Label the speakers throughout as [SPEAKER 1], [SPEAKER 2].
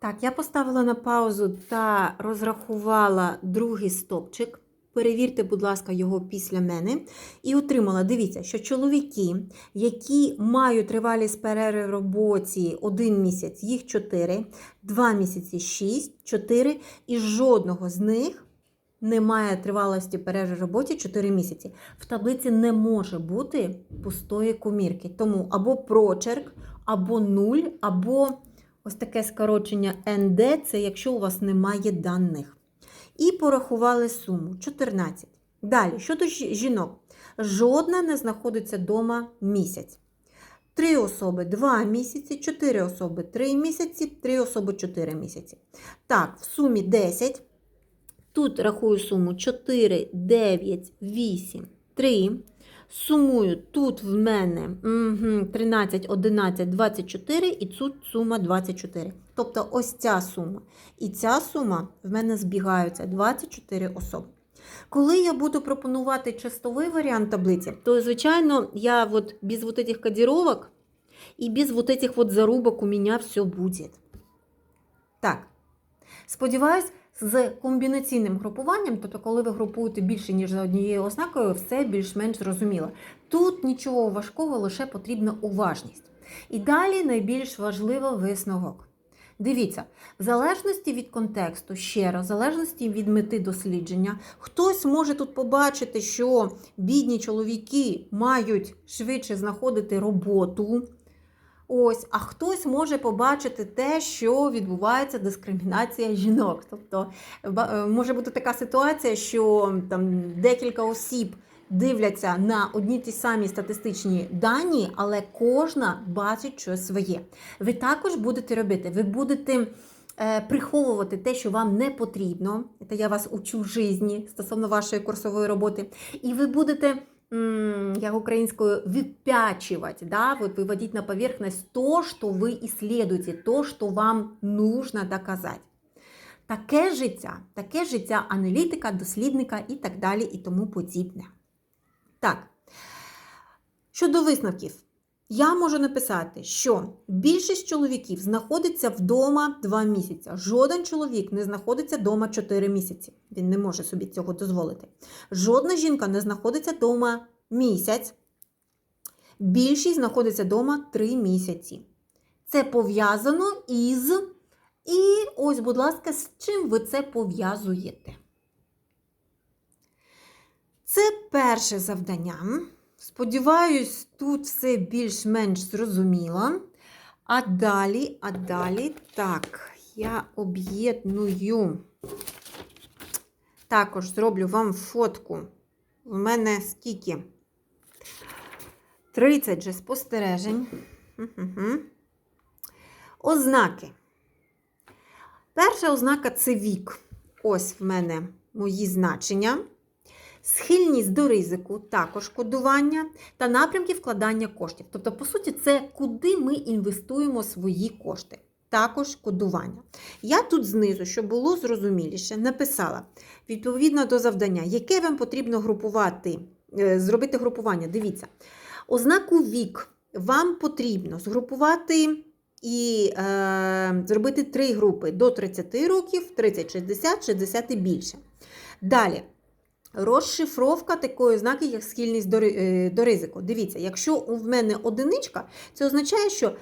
[SPEAKER 1] Так, я поставила на паузу та розрахувала другий стопчик. Перевірте, будь ласка, його після мене. І отримала, дивіться, що чоловіки, які мають тривалість перерви в роботі один місяць, їх 4, 2 місяці 6, 4, і жодного з них немає тривалості перерви в роботі 4 місяці. В таблиці не може бути пустої комірки. Тому або прочерк, або нуль, або ось таке скорочення НД це якщо у вас немає даних. І порахували суму 14. Далі, щодо жінок, жодна не знаходиться вдома місяць. Три особи 2 місяці, 4 особи 3 місяці, 3 особи 4 місяці. Так, в сумі 10. Тут рахую суму 4, 9, 8, 3. Сумую тут в мене угу, 13, 11, 24 і тут сума 24. Тобто ось ця сума і ця сума в мене збігаються 24 особи. Коли я буду пропонувати чистовий варіант таблиці, то, звичайно, я вот без вот этих кодировок и без вот этих вот зарубок у меня все будет. Так. Сподіваюсь, з комбінаційним групуванням, тобто, коли ви групуєте більше, ніж за однією ознакою, все більш-менш зрозуміло. Тут нічого важкого, лише потрібна уважність. І далі найбільш важливий висновок. Дивіться, в залежності від контексту, ще раз, в залежності від мети дослідження, хтось може тут побачити, що бідні чоловіки мають швидше знаходити роботу. Ось, а хтось може побачити те, що відбувається дискримінація жінок. Тобто е, може бути така ситуація, що там декілька осіб дивляться на одні ті самі статистичні дані, але кожна бачить щось своє. Ви також будете робити, ви будете. е, Приховувати те, що вам не потрібно, це я вас учу в житті стосовно вашої курсової роботи, і ви будете як українською, выпячивать, да, вот выводить на поверхность то, что ви исследуете, то, що вам нужно доказати. Таке життя, таке життя аналітика, дослідника і так далі, і тому подібне. Так, щодо висновків, я можу написати, що більшість чоловіків знаходиться вдома 2 місяці. Жоден чоловік не знаходиться вдома 4 місяці. Він не може собі цього дозволити. Жодна жінка не знаходиться вдома місяць. Більшість знаходиться вдома 3 місяці. Це пов'язано із. І ось, будь ласка, з чим ви це пов'язуєте? Це перше завдання. Сподіваюсь, тут все більш-менш зрозуміло. А далі, а далі, так, я об'єдную. Також зроблю вам фотку. У мене скільки? 30 же спостережень. Мгм. Ознаки. Перша ознака це вік. Ось в мене мої значення. Схильність до ризику, також кодування та напрямки вкладання коштів. Тобто, по суті, це куди ми інвестуємо свої кошти. Також кодування. Я тут знизу, щоб було зрозуміліше, написала відповідно до завдання, яке вам потрібно групувати, е, зробити групування. Дивіться, ознаку вік вам потрібно згрупувати і е, зробити три групи до 30 років, 30, 60, 60 і більше. Далі. Розшифровка такої ознаки, як схильність до, е, до ризику. Дивіться, якщо в мене одиничка, це означає, що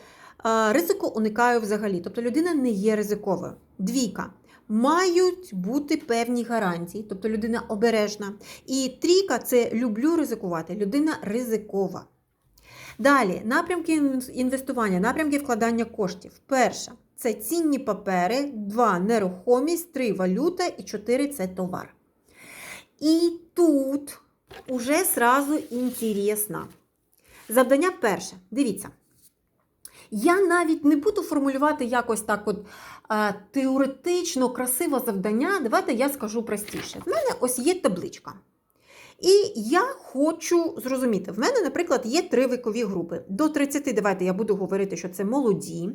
[SPEAKER 1] ризику уникаю взагалі. Тобто людина не є ризиковою. Двійка. Мають бути певні гарантії, тобто людина обережна. І трійка це люблю ризикувати. Людина ризикова. Далі, напрямки інвестування, напрямки вкладання коштів. Перша це цінні папери, два нерухомість, три валюта і чотири це товар. І тут уже сразу інтересно. Завдання перше. Дивіться. Я навіть не буду формулювати якось так от е, теоретично красиве завдання. Давайте я скажу простіше. В мене ось є табличка. І я хочу зрозуміти, в мене, наприклад, є три вікові групи. До 30, давайте я буду говорити, що це молоді.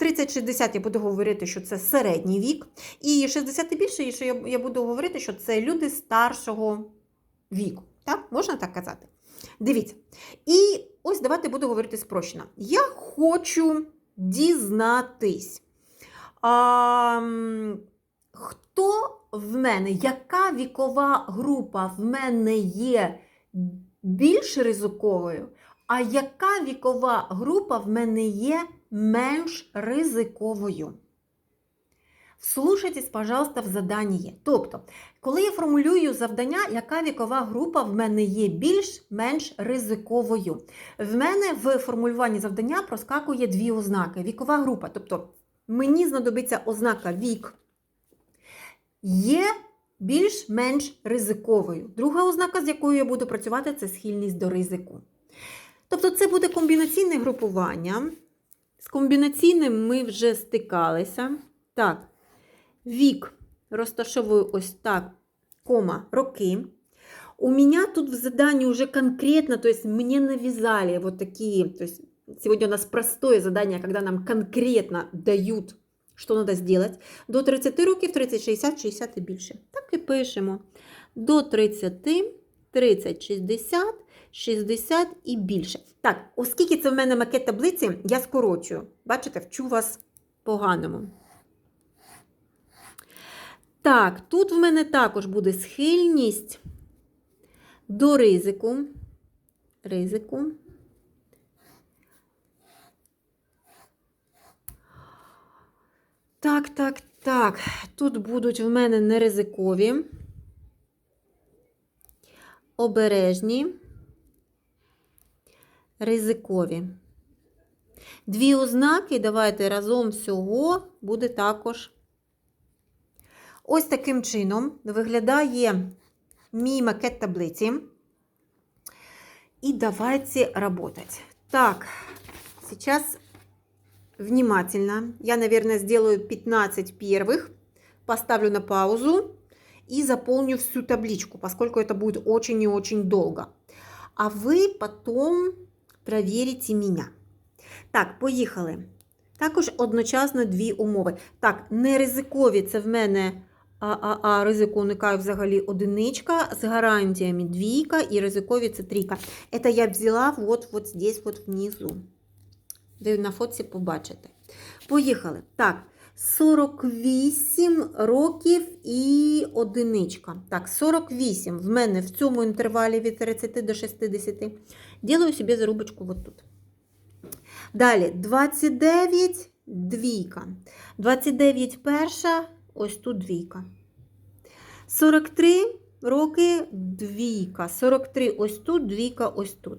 [SPEAKER 1] 30-60 я буду говорити, що це середній вік. І 60 і більше, я, буду говорити, що це люди старшого віку. Так? Можна так казати? Дивіться. І ось давайте буду говорити спрощено. Я хочу дізнатись. А, хто в мене, яка вікова група в мене є більш ризиковою, а яка вікова група в мене є менш ризиковою? Вслушайтесь, пожалуйста, в задання. Тобто, коли я формулюю завдання, яка вікова група в мене є більш-менш ризиковою? В мене в формулюванні завдання проскакує дві ознаки. Вікова група, тобто мені знадобиться ознака вік, є більш-менш ризиковою. Друга ознака, з якою я буду працювати, це схильність до ризику. Тобто, це буде комбінаційне групування. З комбінаційним ми вже стикалися. Так, вік розташовую ось так, кома, роки. У меня тут в задании уже конкретно, то есть мне навязали вот такие, сегодня у нас простое задание, когда нам конкретно дают, що треба зробити. До 30 років, 30, 60, 60 і більше. Так і пишемо. До 30, 30, 60, 60 і більше. Так, оскільки це в мене макет таблиці, я скорочую. Бачите, вчу вас поганому. Так, тут в мене також буде схильність до ризику. Ризику. Так, так, так. Тут будуть в мене неризикові, обережні, ризикові. Дві ознаки, давайте разом всього буде також. Ось таким чином виглядає мій макет таблиці. И давайте работать. Так, сейчас внимательно. Я, наверное, сделаю 15 первых, поставлю на паузу и заполню всю табличку, поскольку это будет очень и очень долго. А вы потом проверите меня. Так, поїхали. Також одночасно дві умови. Так, неризикові це в мене а, а, а ризику уникаю взагалі одиничка, з гарантіями двійка і ризикові це трійка. Это я взяла вот, вот здесь вот внизу. Ви на фотці побачите. Поїхали. Так, 48 років і одиничка. Так, 48 в мене в цьому інтервалі від 30 до 60. Ділаю собі зарубочку вот тут. Далі 29 двійка. 29 перша, ось тут двійка. 43 роки двійка. 43 ось тут, двійка ось тут.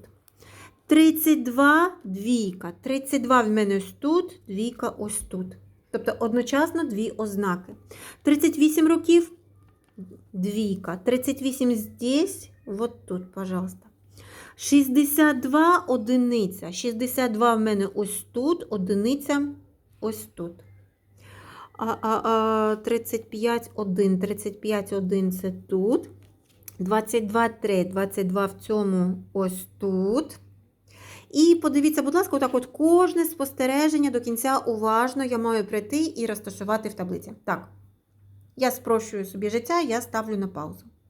[SPEAKER 1] 32 двійка. 32 в мене ось тут, двійка ось тут. Тобто одночасно дві ознаки. 38 років двійка. 38 здесь, вот тут, пожалуйста. 62 одиниця. 62 в мене ось тут, одиниця ось тут. А, а, а 35 1, 35 1 це тут. 22 3, 22 в цьому ось тут. І подивіться, будь ласка, отак от кожне спостереження до кінця уважно я маю прийти і розташувати в таблиці. Так, я спрощую собі життя, я ставлю на паузу.